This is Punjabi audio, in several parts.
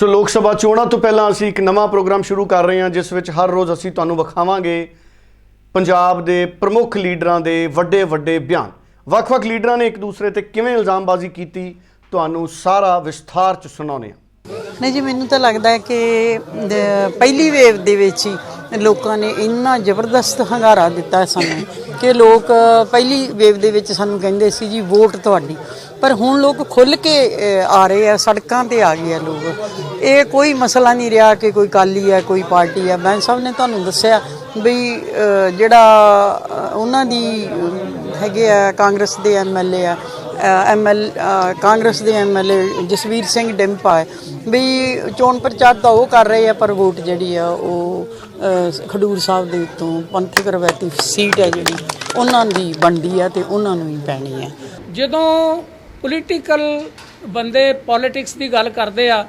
ਸੋ ਲੋਕ ਸਭਾ ਚੋਣਾਂ ਤੋਂ ਪਹਿਲਾਂ ਅਸੀਂ ਇੱਕ ਨਵਾਂ ਪ੍ਰੋਗਰਾਮ ਸ਼ੁਰੂ ਕਰ ਰਹੇ ਹਾਂ, ਜਿਸ ਵਿੱਚ ਹਰ ਰੋਜ਼ ਅਸੀਂ ਤੁਹਾਨੂੰ ਵਿਖਾਵਾਂਗੇ ਪੰਜਾਬ ਦੇ ਪ੍ਰਮੁੱਖ ਲੀਡਰਾਂ ਦੇ ਵੱਡੇ ਵੱਡੇ ਬਿਆਨ। ਵੱਖ-ਵੱਖ ਲੀਡਰਾਂ ਨੇ ਇੱਕ ਦੂਸਰੇ ਤੇ ਕਿਵੇਂ ਇਲਜ਼ਾਮਬਾਜ਼ੀ ਕੀਤੀ, ਤੁਹਾਨੂੰ ਸਾਰਾ ਵਿਸਥਾਰ ਚ ਸੁਣਾਉਂਦੇ ਹਾਂ। ਨਹੀਂ ਜੀ, ਮੈਨੂੰ ਤਾਂ ਲੱਗਦਾ ਹੈ ਕਿ ਪਹਿਲੀ ਵੇਵ ਦੇ ਵਿੱਚ ਹੀ ਲੋਕਾਂ ਨੇ ਇੰਨਾ ਜ਼ਬਰਦਸਤ ਹੰਗਾਰਾ ਦਿੱਤਾ ਸਾਨੂੰ। ਕਿ ਲੋਕ ਪਹਿਲੀ ਵੇਵ ਦੇ ਵਿੱਚ ਸਾਨੂੰ ਕਹਿੰਦੇ ਸੀ ਜੀ, ਵੋਟ ਤੁਹਾਡੀ। ਪਰ ਹੁਣ ਲੋਕ ਖੁੱਲ ਕੇ ਆ ਰਹੇ ਆ, ਸੜਕਾਂ ਤੇ ਆ ਗਏ ਆ ਲੋਕ। ਇਹ ਕੋਈ ਮਸਲਾ ਨਹੀਂ ਰਿਹਾ ਕਿ ਕੋਈ ਕਾਲੀ ਹੈ ਕੋਈ ਪਾਰਟੀ ਹੈ ਬੈਂਸ ਸਾਹਿਬ ਨੇ ਤੁਹਾਨੂੰ ਦੱਸਿਆ ਵੀ ਜਿਹੜਾ ਉਹਨਾਂ ਦੀ ਹੈਗੇ ਆ, ਕਾਂਗਰਸ ਦੇ ਐਮਐਲਏ ਆ ਐਮਐਲ ਕਾਂਗਰਸ ਦੇ ਐਮਐਲਏ ਜਸਵੀਰ ਸਿੰਘ ਡਿੰਪਾ ਹੈ। ਵੀ ਚੋਣ ਪ੍ਰਚਾਰ ਤਾਂ ਉਹ ਕਰ ਰਹੇ ਆ, ਪਰ ਵੋਟ ਜਿਹੜੀ ਆ, ਉਹ ਖਡੂਰ ਸਾਹਿਬ ਦੇ ਉੱਤੋਂ ਪੰਥਕ ਰਵਾਇਤੀ ਸੀਟ ਹੈ ਜਿਹੜੀ, ਉਹਨਾਂ ਦੀ ਬਣਦੀ ਆ ਤੇ ਉਹਨਾਂ ਨੂੰ ਹੀ ਪੈਣੀ ਹੈ। ਜਦੋਂ ਪੋਲੀਟੀਕਲ ਬੰਦੇ ਪੋਲਿਟਿਕਸ ਦੀ ਗੱਲ ਕਰਦੇ ਆ,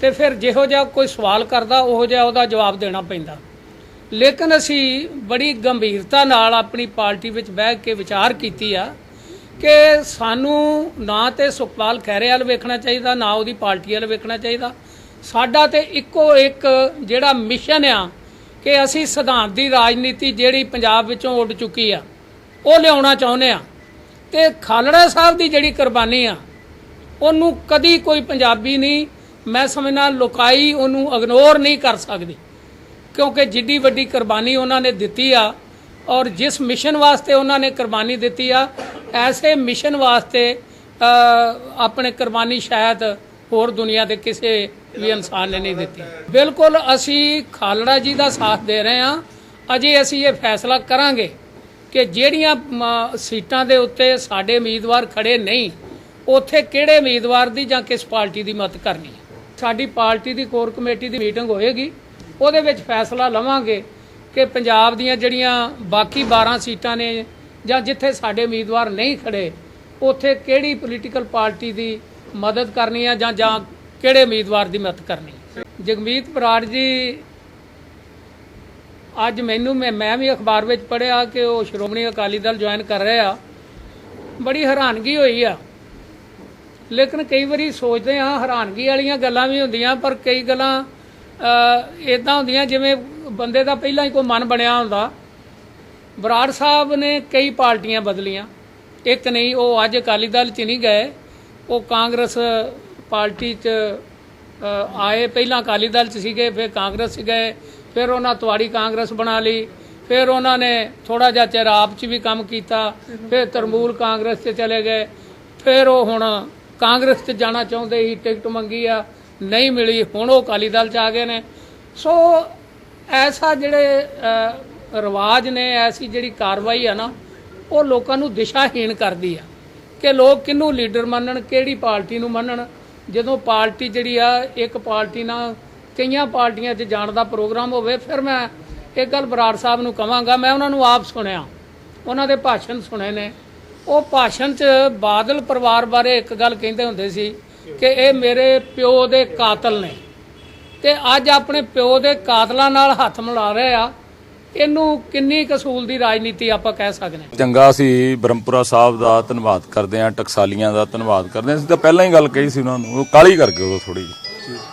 ਤੇ ਫਿਰ ਜਿਹੋ ਜਿਹਾ ਕੋਈ ਸਵਾਲ ਕਰਦਾ, ਉਹੋ ਜਿਹਾ ਉਹਦਾ ਜਵਾਬ ਦੇਣਾ ਪੈਂਦਾ। ਲੇਕਿਨ ਅਸੀਂ ਬੜੀ ਗੰਭੀਰਤਾ ਨਾਲ ਆਪਣੀ ਪਾਰਟੀ ਵਿੱਚ ਬਹਿ ਕੇ ਵਿਚਾਰ ਕੀਤੀ ਆ ਕਿ ਸਾਨੂੰ ਨਾ ਤੇ ਸੁਖਪਾਲ ਖਹਿਰੇ ਵੱਲ ਵੇਖਣਾ ਚਾਹੀਦਾ, ਨਾ ਉਹਦੀ ਪਾਰਟੀ ਵੱਲ ਵੇਖਣਾ ਚਾਹੀਦਾ। ਸਾਡਾ ਤੇ ਇੱਕੋ ਇੱਕ ਜਿਹੜਾ ਮਿਸ਼ਨ ਆ ਕਿ ਅਸੀਂ ਸਿਧਾਂਤ ਦੀ ਰਾਜਨੀਤੀ ਜਿਹੜੀ ਪੰਜਾਬ ਵਿੱਚੋਂ ਉੱਡ ਚੁੱਕੀ ਆ, ਉਹ ਲਿਆਉਣਾ ਚਾਹੁੰਦੇ ਆ। ਤੇ ਖਾਲੜਾ ਸਾਹਿਬ ਦੀ ਜਿਹੜੀ ਕੁਰਬਾਨੀ ਆ, ਉਹਨੂੰ ਕਦੀ ਕੋਈ ਪੰਜਾਬੀ ਨਹੀਂ, ਮੈਂ ਸਮਝਣਾ ਲੁਕਾਈ ਉਹਨੂੰ ਇਗਨੋਰ ਨਹੀਂ ਕਰ ਸਕਦੀ। ਕਿਉਂਕਿ ਜਿੱਡੀ ਵੱਡੀ ਕੁਰਬਾਨੀ ਉਹਨਾਂ ਨੇ ਦਿੱਤੀ ਆ, ਔਰ ਜਿਸ ਮਿਸ਼ਨ ਵਾਸਤੇ ਉਹਨਾਂ ਨੇ ਕੁਰਬਾਨੀ ਦਿੱਤੀ ਆ, ਐਸੇ ਮਿਸ਼ਨ ਵਾਸਤੇ ਆਪਣੇ ਕੁਰਬਾਨੀ ਸ਼ਾਇਦ ਹੋਰ ਦੁਨੀਆ ਦੇ ਕਿਸੇ ਵੀ ਇਨਸਾਨ ਨੇ ਨਹੀਂ ਦਿੱਤੀ। ਬਿਲਕੁਲ ਅਸੀਂ ਖਾਲੜਾ ਜੀ ਦਾ ਸਾਥ ਦੇ ਰਹੇ ਹਾਂ। ਅਜੇ ਅਸੀਂ ਇਹ ਫੈਸਲਾ ਕਰਾਂਗੇ ਕਿ ਜਿਹੜੀਆਂ ਸੀਟਾਂ ਦੇ ਉੱਤੇ ਸਾਡੇ ਉਮੀਦਵਾਰ ਖੜੇ ਨਹੀਂ, ਉੱਥੇ ਕਿਹੜੇ ਉਮੀਦਵਾਰ ਦੀ ਜਾਂ ਕਿਸ ਪਾਰਟੀ ਦੀ ਮਤ ਕਰਨੀ ਹੈ। ਸਾਡੀ ਪਾਰਟੀ ਦੀ ਕੋਰ ਕਮੇਟੀ ਦੀ ਮੀਟਿੰਗ ਹੋਏਗੀ। ਉਹਦੇ ਵਿੱਚ ਫੈਸਲਾ ਲਵਾਂਗੇ ਕਿ ਪੰਜਾਬ ਦੀਆਂ ਜਿਹੜੀਆਂ ਬਾਕੀ 12 ਸੀਟਾਂ ਨੇ ਜਾਂ ਜਿੱਥੇ ਸਾਡੇ ਉਮੀਦਵਾਰ ਨਹੀਂ ਖੜੇ, ਉੱਥੇ ਕਿਹੜੀ ਪੋਲੀਟੀਕਲ ਪਾਰਟੀ ਦੀ ਮਦਦ ਕਰਨੀ ਆ ਜਾਂ ਜਾਂ ਕਿਹੜੇ ਉਮੀਦਵਾਰ ਦੀ ਮਦਦ ਕਰਨੀ ਜਗਮੀਤ ਬਰਾੜ ਜੀ, ਅੱਜ ਮੈਨੂੰ ਮੈਂ ਮੈਂ ਵੀ ਅਖਬਾਰ ਵਿੱਚ ਪੜ੍ਹਿਆ ਕਿ ਉਹ ਸ਼੍ਰੋਮਣੀ ਅਕਾਲੀ ਦਲ ਜੁਆਇਨ ਕਰ ਰਹੇ ਆ। ਬੜੀ ਹੈਰਾਨਗੀ ਹੋਈ ਆ। ਲੇਕਿਨ ਕਈ ਵਾਰੀ ਸੋਚਦੇ ਆ, ਹੈਰਾਨਗੀ ਵਾਲੀਆਂ ਗੱਲਾਂ ਵੀ ਹੁੰਦੀਆਂ, ਪਰ ਕਈ ਗੱਲਾਂ ਇਦਾਂ ਹੁੰਦੀਆਂ ਜਿਵੇਂ ਬੰਦੇ ਦਾ ਪਹਿਲਾਂ ਹੀ ਕੋਈ ਮਨ ਬਣਿਆ ਹੁੰਦਾ। ਬਰਾੜ ਸਾਹਿਬ ਨੇ ਕਈ ਪਾਰਟੀਆਂ ਬਦਲੀਆਂ। ਇੱਕ ਨਹੀਂ, ਉਹ ਅੱਜ ਅਕਾਲੀ ਦਲ 'ਚ ਨਹੀਂ ਗਏ। ਉਹ ਕਾਂਗਰਸ ਪਾਰਟੀ 'ਚ ਆਏ, ਪਹਿਲਾਂ ਅਕਾਲੀ ਦਲ 'ਚ ਸੀਗੇ, ਫਿਰ ਕਾਂਗਰਸ 'ਚ ਗਏ, ਫਿਰ ਉਹਨਾਂ ਤਵਾੜੀ ਕਾਂਗਰਸ ਬਣਾ ਲਈ, ਫਿਰ ਉਹਨਾਂ ਨੇ ਥੋੜਾ ਜਿਹਾ ਚਿਰ ਆਪ 'ਚ ਵੀ ਕੰਮ ਕੀਤਾ, ਫਿਰ ਤਰਮੂਲ ਕਾਂਗਰਸ 'ਚ ਚਲੇ ਗਏ, ਫਿਰ ਉਹ ਹੁਣ ਕਾਂਗਰਸ 'ਚ ਜਾਣਾ ਚਾਹੁੰਦੇ ਸੀ, ਟਿਕਟ ਮੰਗੀ ਆ, ਨਹੀਂ ਮਿਲੀ, ਹੁਣ ਉਹ ਅਕਾਲੀ ਦਲ 'ਚ ਆ ਗਏ ਨੇ। ਸੋ ਐਸਾ ਜਿਹੜੇ ਰਿਵਾਜ ਨੇ, ਐਸੀ ਜਿਹੜੀ ਕਾਰਵਾਈ ਆ ਨਾ, ਉਹ ਲੋਕਾਂ ਨੂੰ ਦਿਸ਼ਾਹੀਣ ਕਰਦੀ ਆ। ਕਿ ਲੋਕ ਕਿਹਨੂੰ ਲੀਡਰ ਮੰਨਣ, ਕਿਹੜੀ ਪਾਰਟੀ ਨੂੰ ਮੰਨਣ। ਜਦੋਂ ਪਾਰਟੀ ਜਿਹੜੀ ਆ, ਇੱਕ ਪਾਰਟੀ ਨਾਲ ਕਈਆਂ ਪਾਰਟੀਆਂ 'ਚ ਜਾਣ ਦਾ ਪ੍ਰੋਗਰਾਮ ਹੋਵੇ, ਫਿਰ ਮੈਂ ਇਹ ਗੱਲ ਬਰਾੜ ਸਾਹਿਬ ਨੂੰ ਕਵਾਂਗਾ, ਮੈਂ ਉਹਨਾਂ ਨੂੰ ਆਪ ਸੁਣਿਆ। ਉਹਨਾਂ ਦੇ ਭਾਸ਼ਣ ਸੁਣੇ ਨੇ। ਉਹ ਭਾਸ਼ਣ 'ਚ ਬਾਦਲ ਪਰਿਵਾਰ ਬਾਰੇ ਇੱਕ ਗੱਲ ਕਹਿੰਦੇ ਹੁੰਦੇ ਸੀ ਕਿ ਇਹ ਮੇਰੇ ਪਿਓ ਦੇ ਕਾਤਲ ਨੇ। ਤੇ ਅੱਜ ਆਪਣੇ ਪਿਓ ਦੇ ਕਾਤਲਾਂ ਨਾਲ ਹੱਥ ਮਿਲਾ ਰਹੇ ਆ। ਇਹਨੂੰ ਕਿੰਨੀ ਕਸੂਲ ਦੀ ਰਾਜਨੀਤੀ ਆਪਾਂ ਕਹਿ ਸਕਦੇ ਹਾਂ। ਚੰਗਾ ਸੀ, ਬ੍ਰਹਮਪੁਰਾ ਸਾਹਿਬ ਦਾ ਧੰਨਵਾਦ ਕਰਦੇ ਹਾਂ, ਟਕਸਾਲੀਆਂ ਦਾ ਧੰਨਵਾਦ ਕਰਦੇ ਹਾਂ। ਅਸੀਂ ਤਾਂ ਪਹਿਲਾਂ ਹੀ ਗੱਲ ਕਹੀ ਸੀ ਉਹਨਾਂ ਨੂੰ, ਉਹ ਕਾਲੀ ਕਰਕੇ ਉਦੋਂ ਥੋੜੀ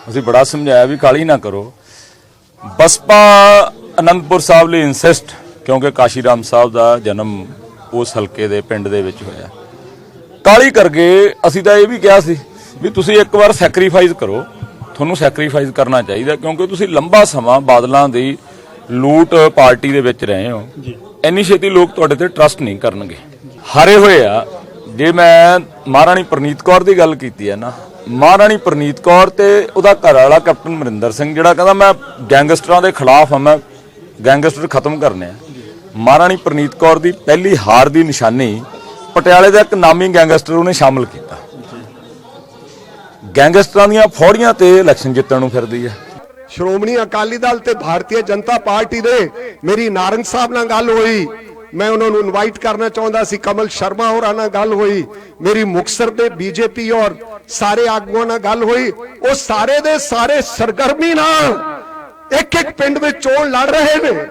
ਅਸੀਂ ਬੜਾ ਸਮਝਾਇਆ ਵੀ ਕਾਲੀ ਨਾ ਕਰੋ। ਬਸਪਾ ਅਨੰਦਪੁਰ ਸਾਹਿਬ ਲਈ ਇਨਸਿਸਟ ਕਿਉਂਕਿ ਕਾਸ਼ੀ ਰਾਮ ਸਾਹਿਬ ਦਾ ਜਨਮ ਉਸ ਹਲਕੇ ਦੇ ਪਿੰਡ ਦੇ ਵਿੱਚ ਹੋਇਆ। ਕਾਲੀ ਕਰਕੇ ਅਸੀਂ ਤਾਂ ਇਹ ਵੀ ਕਿਹਾ ਸੀ ਵੀ ਤੁਸੀਂ ਇੱਕ ਵਾਰ ਸੈਕਰੀਫਾਈਸ ਕਰੋ। ਤੁਹਾਨੂੰ ਸੈਕਰੀਫਾਈਸ ਕਰਨਾ ਚਾਹੀਦਾ, ਕਿਉਂਕਿ ਤੁਸੀਂ ਲੰਬਾ ਸਮਾਂ ਬਾਦਲਾਂ ਦੀ ਲੂਟ ਪਾਰਟੀ ਦੇ ਵਿੱਚ ਰਹੇ ਹੋ ਇੰਨੀ ਛੇਤੀ ਲੋਕ ਤੁਹਾਡੇ ਤੇ ਟਰਸਟ ਨਹੀਂ ਕਰਨਗੇ। ਹਾਰੇ ਹੋਏ ਆ ਜੇ ਮੈਂ ਮਹਾਰਾਣੀ ਪ੍ਰਨੀਤ ਕੌਰ ਦੀ ਗੱਲ ਕੀਤੀ ਹੈ ਨਾ ਮਹਾਰਾਣੀ ਪ੍ਰਨੀਤ ਕੌਰ ਤੇ ਉਹਦਾ ਘਰ ਵਾਲਾ ਕੈਪਟਨ ਮਰਿੰਦਰ ਸਿੰਘ ਜਿਹੜਾ ਕਹਿੰਦਾ ਮੈਂ ਗੈਂਗਸਟਰਾਂ ਦੇ ਖਿਲਾਫ ਆ ਮੈਂ ਗੈਂਗਸਟਰ ਖਤਮ ਕਰਨੇ ਆ। ਮਹਾਰਾਣੀ ਪ੍ਰਨੀਤ ਕੌਰ ਦੀ ਪਹਿਲੀ ਹਾਰ ਦੀ ਨਿਸ਼ਾਨੀ ਪਟਿਆਲੇ ਦਾ ਇੱਕ ਨਾਮੀ ਗੈਂਗਸਟਰ ਉਹਨੇ ਸ਼ਾਮਲ ਕੀਤਾ। ਗੈਂਗਸਟਰਾਂ ਦੀਆਂ ਫੌੜੀਆਂ ਤੇ ਇਲੈਕਸ਼ਨ ਜਿੱਤਣ ਨੂੰ ਫਿਰਦੀ ਹੈ। ਸ਼੍ਰੋਮਣੀ ਅਕਾਲੀ ਦਲ ਤੇ ਭਾਰਤੀ ਜਨਤਾ ਪਾਰਟੀ ਦੇ ਮੇਰੀ ਨਾਰੰਗ ਸਾਹਿਬ ਨਾਲ ਗੱਲ ਹੋਈ। ਮੈਂ ਉਹਨਾਂ ਨੂੰ ਇਨਵਾਈਟ ਕਰਨਾ ਚਾਹੁੰਦਾ ਸੀ, ਕਮਲ ਸ਼ਰਮਾ ਹੋਰਾਂ ਨਾਲ ਗੱਲ ਹੋਈ। ਮੇਰੀ ਮੁਕਸਰ ਦੇ ਬੀਜੇਪੀ ਔਰ ਸਾਰੇ ਆਗੂਆਂ ਨਾਲ ਗੱਲ ਹੋਈ। ਉਹ ਸਾਰੇ ਦੇ ਸਾਰੇ ਸਰਗਰਮੀ ਨਾਲ ਇੱਕ ਇੱਕ ਪਿੰਡ ਵਿੱਚ ਚੋਣ ਲੜ ਰਹੇ ਨੇ।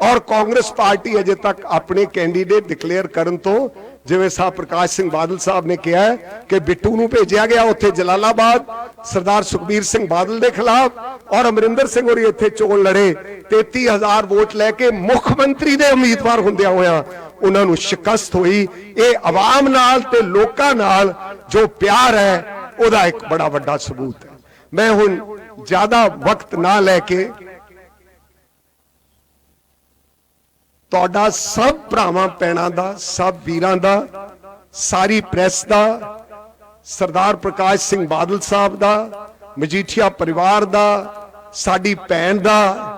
ਔਰ ਕਾਂਗਰਸ ਪਾਰਟੀ ਅਜੇ ਤੱਕ ਆਪਣੇ ਕੈਂਡੀਡੇਟ ਡਿਕਲੇਅਰ ਕਰਨ ਤੋਂ ਜਿਵੇਂ ਸਾਹਿਬ ਪ੍ਰਕਾਸ਼ ਸਿੰਘ ਬਾਦਲ ਸਾਹਿਬ ਨੇ ਕਿਹਾ ਕਿ ਬਿੱਟੂ ਨੂੰ ਭੇਜਿਆ ਗਿਆ ਉੱਥੇ ਜਲਾਲਾਬਾਦ, ਸਰਦਾਰ ਸੁਖਬੀਰ ਸਿੰਘ ਬਾਦਲ ਦੇ ਖਿਲਾਫ ਔਰ ਅਮਰਿੰਦਰ ਸਿੰਘ ਹੋਰੀ ਇੱਥੇ ਚੋਣ ਲੜੇ। 33000 ਵੋਟ ਲੈ ਕੇ ਮੁੱਖ ਮੰਤਰੀ ਦੇ ਉਮੀਦਵਾਰ ਹੁੰਦਿਆਂ ਹੋਇਆਂ ਉਹਨਾਂ ਨੂੰ ਸ਼ਿਕਸਤ ਹੋਈ। ਇਹ ਆਵਾਮ ਨਾਲ ਤੇ ਲੋਕਾਂ ਨਾਲ ਜੋ ਪਿਆਰ ਹੈ, ਉਹਦਾ ਇੱਕ ਬੜਾ ਵੱਡਾ ਸਬੂਤ ਹੈ। ਮੈਂ ਹੁਣ ਜ਼ਿਆਦਾ ਵਕਤ ਨਾ ਲੈ ਕੇ ਤੁਹਾਡਾ ਸਭ ਭਰਾਵਾਂ ਪੈਣਾ ਦਾ, ਸਭ ਵੀਰਾਂ ਦਾ, ਸਾਰੀ ਪ੍ਰੈਸ ਦਾ, ਸਰਦਾਰ ਪ੍ਰਕਾਸ਼ ਸਿੰਘ ਬਾਦਲ ਸਾਹਿਬ ਦਾ, ਮਜੀਠੀਆ ਪਰਿਵਾਰ ਦਾ, ਸਾਡੀ ਭੈਣ ਦਾ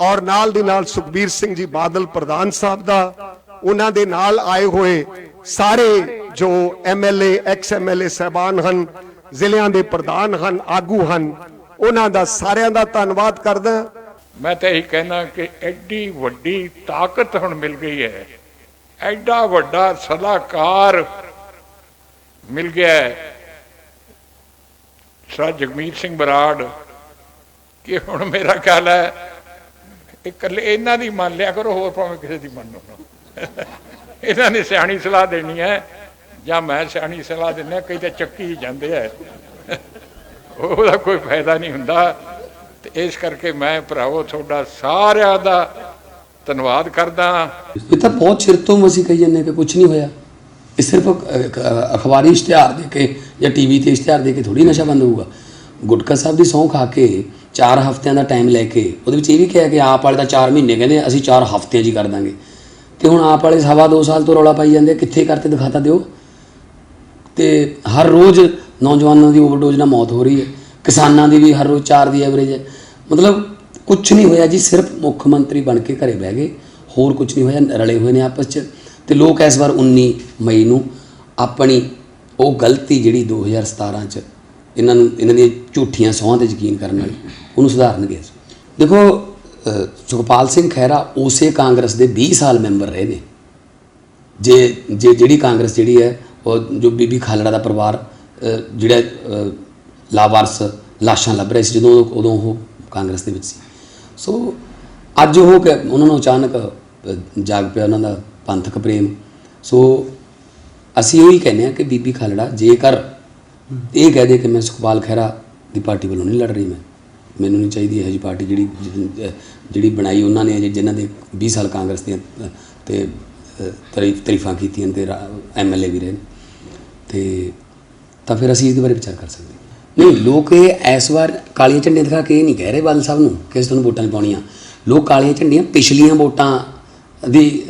ਔਰ ਨਾਲ ਦੇ ਨਾਲ ਸੁਖਬੀਰ ਸਿੰਘ ਜੀ ਬਾਦਲ ਪ੍ਰਧਾਨ ਸਾਹਿਬ ਦਾ, ਉਹਨਾਂ ਦੇ ਨਾਲ ਆਏ ਹੋਏ ਸਾਰੇ ਜੋ ਐਮਐਲਏ ਐਕਸ ਐਮਐਲਏ ਸਹਿਬਾਨ ਹਨ, ਜ਼ਿਲ੍ਹਿਆਂ ਦੇ ਪ੍ਰਧਾਨ ਹਨ, ਆਗੂ ਹਨ, ਉਹਨਾਂ ਦਾ ਸਾਰਿਆਂ ਦਾ ਧੰਨਵਾਦ ਕਰਦਾ ਮੈਂ ਤਾਂ ਇਹੀ ਕਹਿਣਾ ਕਿ ਐਡੀ ਵੱਡੀ ਤਾਕਤ ਹੁਣ ਮਿਲ ਗਈ ਹੈ। ਐਡਾ ਵੱਡਾ ਸਲਾਹਕਾਰ ਮਿਲ ਗਿਆ ਸਰ ਜਗਮੀਤ ਸਿੰਘ ਬਰਾੜ, ਕਿ ਹੁਣ ਮੇਰਾ ਖਿਆਲ ਹੈ, ਇਕੱਲੇ ਇਹਨਾਂ ਦੀ ਮੰਨ ਲਿਆ ਕਰੋ, ਹੋਰ ਭਾਵੇਂ ਕਿਸੇ ਦੀ ਮੰਨੋ ਨਾ ਇਹਨਾਂ ਨੇ ਸਿਆਣੀ ਸਲਾਹ ਦੇਣੀ ਹੈ, ਜਾਂ ਮੈਂ ਸਿਆਣੀ ਸਲਾਹ ਦਿੰਦਾ, ਕਈ ਤਾਂ ਚੱਕੀ ਹੀ ਜਾਂਦੇ ਆ ਉਹਦਾ ਕੋਈ ਫਾਇਦਾ ਨਹੀਂ ਹੁੰਦਾ। ਤੇ ਇਸ ਕਰਕੇ ਮੈਂ ਭਰਾਵੋ ਤੁਹਾਡਾ ਸਾਰਿਆਂ ਦਾ ਧੰਨਵਾਦ ਕਰਦਾ ਇਹ ਤਾਂ ਬਹੁਤ ਚਿਰ ਤੋਂ ਅਸੀਂ ਕਹੀ ਜਾਂਦੇ ਕਿ ਕੁਝ ਨਹੀਂ ਹੋਇਆ। ਇਹ ਸਿਰਫ ਅਖਬਾਰੀ ਇਸ਼ਤਿਹਾਰ ਦੇ ਕੇ ਜਾਂ ਟੀਵੀ ਤੇ ਇਸ਼ਤਿਹਾਰ ਦੇ ਕੇ ਥੋੜੀ ਨਸ਼ਾ ਬੰਦ ਹੋਊਗਾ। ਗੁਟਕਾ ਸਾਹਿਬ ਦੀ ਸਹੁੰ ਖਾ ਕੇ 4 ਹਫ਼ਤਿਆਂ ਦਾ ਟਾਈਮ ਲੈ ਕੇ ਉਹਦੇ ਵਿੱਚ ਇਹ ਵੀ ਕਿਹਾ ਕਿ ਆਪ ਵਾਲੇ ਤਾਂ 4 ਮਹੀਨੇ ਕਹਿੰਦੇ ਅਸੀਂ 4 ਹਫ਼ਤਿਆਂ 'ਚ ਹੀ ਕਰ ਦਾਂਗੇ। ਤੇ ਹੁਣ ਆਪ ਵਾਲੇ ਸਵਾ 2 ਸਾਲ ਤੋਂ ਰੌਲਾ ਪਾਈ ਜਾਂਦੇ ਕਿੱਥੇ ਕਰਤੇ ਦਿਖਾਤਾ ਦਿਓ। ਤੇ ਹਰ ਰੋਜ਼ ਨੌਜਵਾਨਾਂ ਦੀ ਓਵਰਡੋਜ਼ ਨਾਲ ਮੌਤ ਹੋ ਰਹੀ ਹੈ। ਕਿਸਾਨਾਂ ਦੀ ਵੀ ਹਰ ਰੋਜ਼ 4 ਦੀ ਐਵਰੇਜ ਹੈ। ਮਤਲਬ ਕੁਝ ਨਹੀਂ ਹੋਇਆ ਜੀ, ਸਿਰਫ ਮੁੱਖ ਮੰਤਰੀ ਬਣ ਕੇ ਘਰੇ ਬਹਿ ਗਏ। ਹੋਰ ਕੁਝ ਨਹੀਂ ਹੋਇਆ, ਰਲੇ ਹੋਏ ਨੇ ਆਪਸ 'ਚ। ਤੇ ਲੋਕ ਇਸ ਵਾਰ 19 ਮਈ ਨੂੰ ਆਪਣੀ ਉਹ ਗਲਤੀ ਜਿਹੜੀ 2017 'ਚ ਇਹਨਾਂ ਨੂੰ, ਇਹਨਾਂ ਦੀਆਂ ਝੂਠੀਆਂ ਸਹੁੰ ਤੇ ਯਕੀਨ ਕਰਨ ਵਾਲੀ, ਉਹਨੂੰ ਸੁਧਾਰਨਗੇ। ਦੇਖੋ ਸੁਖਪਾਲ ਸਿੰਘ ਖਹਿਰਾ ਉਸੇ ਕਾਂਗਰਸ ਦੇ 20 ਸਾਲ ਮੈਂਬਰ ਰਹੇ ਨੇ। ਜੇ ਜੇ ਜਿਹੜੀ ਕਾਂਗਰਸ ਜਿਹੜੀ ਹੈ, ਉਹ ਜੋ ਬੀਬੀ ਖਾਲੜਾ ਦਾ ਪਰਿਵਾਰ ਜਿਹੜਾ ਲਾਵਾਰਸ ਲਾਸ਼ਾਂ ਲੱਭ ਰਹੇ ਸੀ ਜਦੋਂ ਉਦੋਂ- ਉਹ ਕਾਂਗਰਸ ਦੇ ਵਿੱਚ ਸੀ। ਸੋ ਅੱਜ ਉਹ ਕ- ਉਹਨਾਂ ਨੂੰ ਅਚਾਨਕ ਜਾਗ ਪਿਆ ਉਹਨਾਂ ਦਾ ਪੰਥਕ ਪ੍ਰੇਮ। ਸੋ ਅਸੀਂ ਉਹੀ ਕਹਿੰਦੇ ਆ ਕਿ ਬੀਬੀ ਖਾਲੜਾ ਜੇਕਰ ਇਹ ਕਹਿ ਦੇ ਕਿ ਮੈਂ ਸੁਖਪਾਲ ਖਹਿਰਾ ਦੀ ਪਾਰਟੀ ਵੱਲੋਂ ਨਹੀਂ ਲੜ ਰਹੀ ਮੈਂ ਮੈਨੂੰ ਨਹੀਂ ਚਾਹੀਦੀ ਇਹੋ ਜਿਹੀ ਪਾਰਟੀ ਜਿਹੜੀ ਜਿਹੜੀ ਬਣਾਈ ਉਹਨਾਂ ਨੇ ਜਿਨ੍ਹਾਂ ਦੇ 20 ਸਾਲ ਕਾਂਗਰਸ ਦੀਆਂ ਅ, ਤੇ ਅ, ਤਾਰੀਫ ਤਾਰੀਫਾਂ ਕੀਤੀਆਂ ਤੇ ਐਮਐਲਏ ਵੀ ਰਹੇ ਨੇ। ਤੇ ਤਾਂ ਫਿਰ ਅਸੀਂ ਇਹਦੇ ਬਾਰੇ ਵਿਚਾਰ ਕਰ ਸਕਦੇ ਨਹੀਂ, ਲੋਕ ਇਹ ਇਸ ਵਾਰ ਕਾਲੀਆਂ ਝੰਡੀਆਂ ਦਿਖਾ ਕੇ ਇਹ ਨਹੀਂ ਕਹਿ ਰਹੇ ਬਾਦਲ ਸਾਹਿਬ ਨੂੰ ਕਿ ਅਸੀਂ ਤੁਹਾਨੂੰ ਵੋਟਾਂ ਨਹੀਂ ਪਾਉਣੀਆਂ। ਲੋਕ ਕਾਲੀਆਂ ਝੰਡੀਆਂ ਪਿਛਲੀਆਂ ਵੋਟਾਂ ਦੀ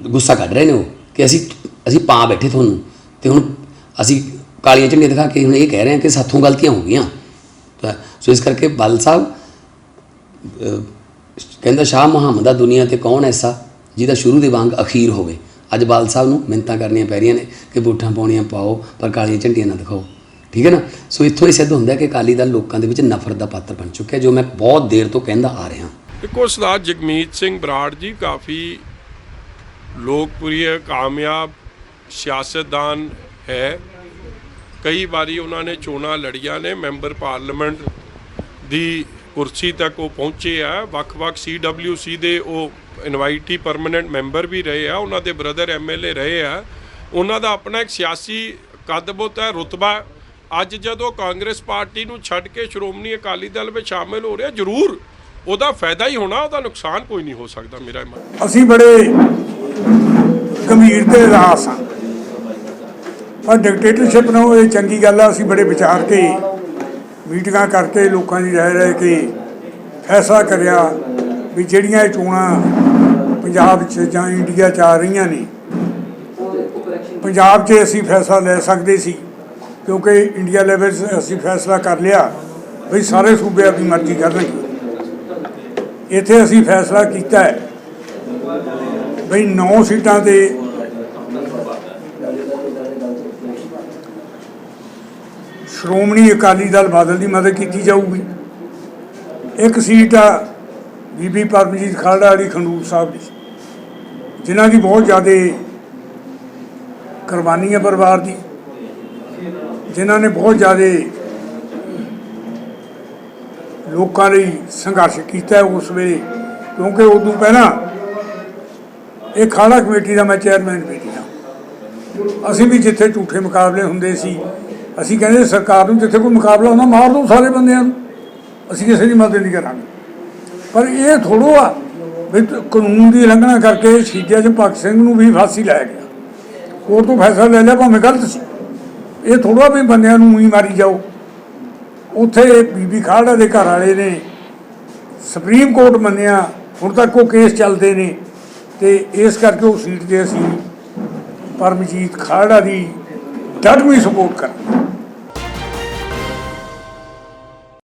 ਗੁੱਸਾ ਕੱਢ ਰਹੇ ਨੇ ਉਹ ਕਿ ਅਸੀਂ ਅਸੀਂ ਪਾ ਬੈਠੇ ਤੁਹਾਨੂੰ। ਤੇ ਹੁਣ ਅਸੀਂ ਕਾਲੀਆਂ ਝੰਡੀਆਂ ਦਿਖਾ ਕੇ ਹੁਣ ਇਹ ਕਹਿ ਰਹੇ ਹਾਂ ਕਿ ਸਾਥੋਂ ਗਲਤੀਆਂ ਹੋ ਗਈਆਂ। ਸੋ ਇਸ ਕਰਕੇ ਬਾਦਲ ਸਾਹਿਬ ਕਹਿੰਦਾ ਸ਼ਾਹ ਮੁਹੰਮਦ ਦਾ ਦੁਨੀਆ ਤੇ ਕੌਣ ਐਸਾ ਜਿਹਦਾ ਸ਼ੁਰੂ ਦੇ ਵਾਂਗ ਅਖੀਰ ਹੋਵੇ। ਅੱਜ ਬਾਲ ਸਾਹਿਬ ਨੂੰ ਮਿੰਤਾਂ ਕਰਨੀਆਂ ਪੈ ਰਹੀਆਂ ਨੇ ਕਿ ਵੋਟਾਂ ਪਾਉਣੀਆਂ ਪਾਓ, ਪਰ ਕਾਲੀਆਂ ਝੰਡੀਆਂ ਨਾ ਦਿਖਾਓ। ਠੀਕ ਹੈ ਨਾ? ਸੋ ਇੱਥੋਂ ਹੀ ਸਿੱਧ ਹੁੰਦਾ ਕਿ ਅਕਾਲੀ ਦਲ ਲੋਕਾਂ ਦੇ ਵਿੱਚ ਨਫ਼ਰਤ ਦਾ ਪਾਤਰ ਬਣ ਚੁੱਕਿਆ ਜੋ ਮੈਂ ਬਹੁਤ ਦੇਰ ਤੋਂ ਕਹਿੰਦਾ ਆ ਰਿਹਾ ਦੇਖੋ, ਸਰਦਾਰ ਜਗਮੀਤ ਸਿੰਘ ਬਰਾੜ ਜੀ ਕਾਫੀ ਲੋਕਪ੍ਰਿਯ, ਕਾਮਯਾਬ ਸਿਆਸਤਦਾਨ ਹੈ। ਕਈ ਵਾਰੀ ਉਹਨਾਂ ਨੇ ਚੋਣਾਂ ਲੜੀਆਂ ਨੇ, ਮੈਂਬਰ ਪਾਰਲੀਮੈਂਟ ਦੀ ਕੁਰਸੀ ਤੱਕ ਉਹ ਪਹੁੰਚੇ ਆ। ਵੱਖ-ਵੱਖ ਸੀਡਬਲਯੂਸੀ ਦੇ ਉਹ ਇਨਵਾਈਟੀ ਪਰਮਨੈਂਟ ਮੈਂਬਰ ਵੀ ਰਹੇ ਆ, ਉਹਨਾਂ ਦੇ ਬ੍ਰਦਰ ਐਮਐਲਏ ਰਹੇ ਆ। ਉਹਨਾਂ ਦਾ ਆਪਣਾ ਇੱਕ ਸਿਆਸੀ ਕਦਬਤ ਹੈ, ਰੁਤਬਾ ਅੱਜ ਜਦੋਂ ਕਾਂਗਰਸ ਪਾਰਟੀ ਨੂੰ ਛੱਡ ਕੇ ਸ਼੍ਰੋਮਣੀ ਅਕਾਲੀ ਦਲ ਵਿੱਚ ਸ਼ਾਮਿਲ ਹੋ ਰਿਹਾ, ਜ਼ਰੂਰ ਉਹਦਾ ਫਾਇਦਾ ਹੀ ਹੋਣਾ, ਉਹਦਾ ਨੁਕਸਾਨ ਕੋਈ ਨਹੀਂ ਹੋ ਸਕਦਾ ਮੇਰਾ ਇਹ ਅਸੀਂ ਬੜੇ ਗੰਭੀਰ ਤੇ ਰਾਸ ਹਾਂ। ਪਰ ਡਿਕਟੇਟਰਸ਼ਿਪ ਨੂੰ ਇਹ ਚੰਗੀ ਗੱਲ ਆ, ਅਸੀਂ ਬੜੇ ਵਿਚਾਰ ਕੇ ਮੀਟਿੰਗਾਂ ਕਰਕੇ ਲੋਕਾਂ ਦੀ ਰਹਿ ਰਹਿ ਕੇ ਫੈਸਲਾ ਕਰਿਆ ਵੀ ਜਿਹੜੀਆਂ ਇਹ ਚੋਣਾਂ ਪੰਜਾਬ 'ਚ ਜਾਂ ਇੰਡੀਆ 'ਚ ਆ ਰਹੀਆਂ ਨੇ, ਪੰਜਾਬ 'ਚ ਅਸੀਂ ਫੈਸਲਾ ਲੈ ਸਕਦੇ ਸੀ। ਕਿਉਂਕਿ ਇੰਡੀਆ ਲੈਵਲ 'ਤੇ ਅਸੀਂ ਫੈਸਲਾ ਕਰ ਲਿਆ ਵੀ ਸਾਰੇ ਸੂਬੇ ਆਪਣੀ ਮਰਜ਼ੀ ਕਰਨਗੇ। ਇੱਥੇ ਅਸੀਂ ਫੈਸਲਾ ਕੀਤਾ ਹੈ ਬਈ 9 ਸੀਟਾਂ ਤੇ ਸ਼੍ਰੋਮਣੀ ਅਕਾਲੀ ਦਲ ਬਾਦਲ ਦੀ ਮਦਦ ਕੀਤੀ ਜਾਊਗੀ। ਇੱਕ ਸੀਟ ਆ ਬੀਬੀ ਪਰਮਜੀਤ ਖਾਲੜਾ ਵਾਲੀ ਖੰਡੂਰ ਸਾਹਿਬ ਦੀ। ਜਿਨ੍ਹਾਂ ਦੀ ਬਹੁਤ ਜ਼ਿਆਦਾ ਕੁਰਬਾਨੀ ਹੈ ਪਰਿਵਾਰ ਦੀ। ਜਿਨ੍ਹਾਂ ਨੇ ਬਹੁਤ ਜ਼ਿਆਦਾ ਲੋਕਾਂ ਲਈ ਸੰਘਰਸ਼ ਕੀਤਾ ਉਸ ਵੇਲੇ, ਕਿਉਂਕਿ ਉਦੋਂ ਪਹਿਲਾਂ ਇਹ ਖਾੜਾ ਕਮੇਟੀ ਦਾ ਮੈਂ ਚੇਅਰਮੈਨ ਵੀ ਰਿਹਾ ਅਸੀਂ ਵੀ ਜਿੱਥੇ ਝੂਠੇ ਮੁਕਾਬਲੇ ਹੁੰਦੇ ਸੀ, ਅਸੀਂ ਕਹਿੰਦੇ ਸਰਕਾਰ ਨੂੰ ਜਿੱਥੇ ਕੋਈ ਮੁਕਾਬਲਾ ਹੁੰਦਾ ਮਾਰ ਦਿਓ ਸਾਰੇ ਬੰਦਿਆਂ ਨੂੰ, ਅਸੀਂ ਕਿਸੇ ਦੀ ਮਦਦ ਨਹੀਂ ਕਰਾਂਗੇ। ਪਰ ਇਹ ਥੋੜੋ ਆ ਵੀ ਕਾਨੂੰਨ ਦੀ ਉਲੰਘਣਾ ਕਰਕੇ ਸ਼ਹੀਦਾਂ ਚ ਭਗਤ ਸਿੰਘ ਨੂੰ ਵੀ ਫਾਂਸੀ ਲਾਇਆ ਗਿਆ। ਕੋਰਟ ਤੋਂ ਫੈਸਲਾ ਲੈ ਲਿਆ ਭਾਵੇਂ ਗਲਤ ਸੀ। ਇਹ ਥੋੜਾ ਵੀ ਬੰਦਿਆਂ ਨੂੰ ਹੀ ਮਾਰੀ ਜਾਓ। ਉੱਥੇ ਬੀਬੀ ਖਾਲੜਾ ਦੇ ਘਰ ਵਾਲੇ ਨੇ ਸੁਪਰੀਮ ਕੋਰਟ ਮੰਨਿਆ, ਹੁਣ ਤੱਕ ਉਹ ਕੇਸ ਚੱਲਦੇ ਨੇ ਤੇ ਇਸ ਕਰਕੇ ਉਹ ਸੀਟ ਤੇ ਅਸੀਂ ਪਰਮਜੀਤ ਖਾਲੜਾ ਦੀ ਡਟਵੀਂ ਸਪੋਰਟ ਕਰਦੇ